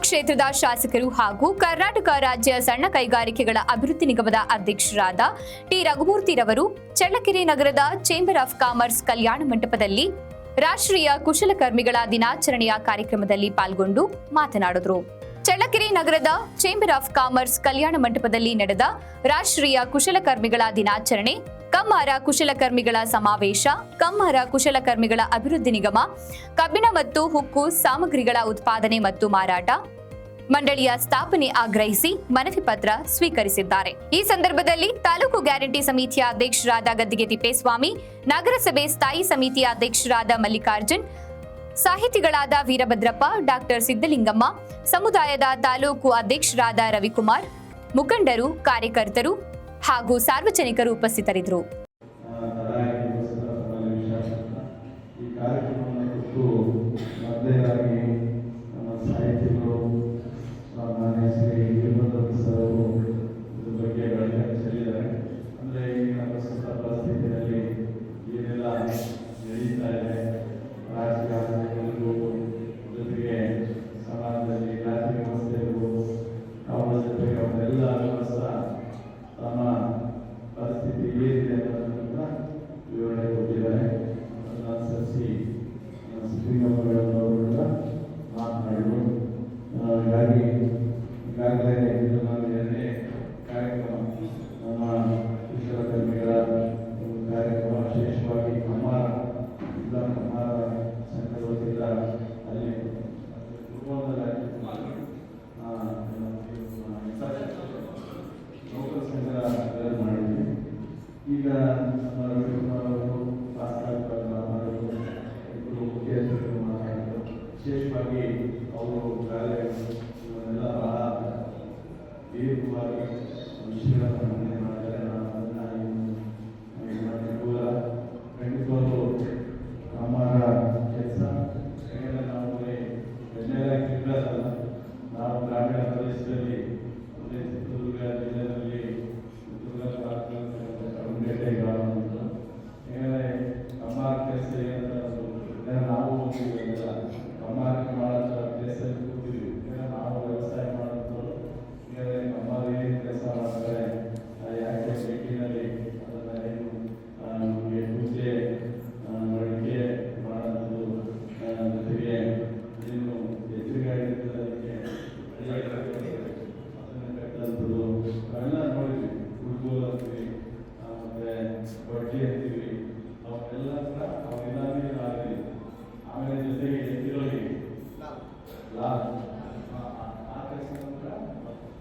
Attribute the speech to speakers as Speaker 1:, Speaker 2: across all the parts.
Speaker 1: ಕ್ಷೇತ್ರದ ಶಾಸಕರು ಹಾಗೂ ಕರ್ನಾಟಕ ರಾಜ್ಯ ಸಣ್ಣ ಕೈಗಾರಿಕೆಗಳ ಅಭಿವೃದ್ಧಿ ನಿಗಮದ ಅಧ್ಯಕ್ಷರಾದ ಟಿ. ರಘುಮೂರ್ತಿರವರು ಚಳ್ಳಕೆರೆ ನಗರದ ಚೇಂಬರ್ ಆಫ್ ಕಾಮರ್ಸ್ ಕಲ್ಯಾಣ ಮಂಟಪದಲ್ಲಿ ರಾಷ್ಟ್ರೀಯ ಕುಶಲಕರ್ಮಿಗಳ ದಿನಾಚರಣೆಯ ಕಾರ್ಯಕ್ರಮದಲ್ಲಿ ಪಾಲ್ಗೊಂಡು ಮಾತನಾಡಿದರು. ಚಳ್ಳಕೆರೆ ನಗರದ ಚೇಂಬರ್ ಆಫ್ ಕಾಮರ್ಸ್ ಕಲ್ಯಾಣ ಮಂಟಪದಲ್ಲಿ ನಡೆದ ರಾಷ್ಟ್ರೀಯ ಕುಶಲಕರ್ಮಿಗಳ ದಿನಾಚರಣೆ ಕಮ್ಮಾರ ಕುಶಲಕರ್ಮಿಗಳ ಸಮಾವೇಶ ಕಮ್ಮಾರ ಕುಶಲಕರ್ಮಿಗಳ ಅಭಿವೃದ್ಧಿ ನಿಗಮ, ಕಬ್ಬಿಣ ಮತ್ತು ಹುಕ್ಕು ಸಾಮಗ್ರಿಗಳ ಉತ್ಪಾದನೆ ಮತ್ತು ಮಾರಾಟ. ಮಂಡಳಿಯ ಸ್ಥಾಪನೆ ಆಗ್ರಹಿಸಿ ಮನವಿ ಪತ್ರ ಸ್ವೀಕರಿಸಿದ್ದಾರೆ. ಈ ಸಂದರ್ಭದಲ್ಲಿ ತಾಲೂಕು ಗ್ಯಾರಂಟಿ ಸಮಿತಿಯ ಅಧ್ಯಕ್ಷರಾದ ಗದ್ದಿಗೆ ತಿಪ್ಪೇಸ್ವಾಮಿ, ನಗರಸಭೆ ಸ್ಥಾಯಿ ಸಮಿತಿಯ ಅಧ್ಯಕ್ಷರಾದ ಮಲ್ಲಿಕಾರ್ಜುನ್, ಸಾಹಿತಿಗಳಾದ ವೀರಭದ್ರಪ್ಪ, ಡಾಕ್ಟರ್ ಸಿದ್ದಲಿಂಗಮ್ಮ ಸಮುದಾಯದ ತಾಲೂಕು ಅಧ್ಯಕ್ಷರಾದ ರವಿಕುಮಾರ್, ಮುಖಂಡರು, ಕಾರ್ಯಕರ್ತರು ಹಾಗೂ ಸಾರ್ವಜನಿಕರು ಉಪಸ್ಥಿತರಿದ್ದರು.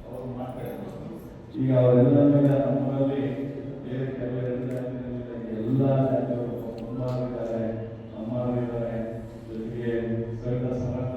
Speaker 2: ಅವರು ಮಾಡ್ತಾರೆ ಈಗ ಅವರೆಲ್ಲ ನಮ್ಮಲ್ಲಿ ಬೇರೆ ಕೆಲವರಿಂದ ಎಲ್ಲ ಜಾತಿಯವರು ಇದ್ದಾರೆ ಅಮ್ಮರಿದ್ದಾರೆ ಜೊತೆಗೆ ಕವಿತಾ ಸಮಾಜ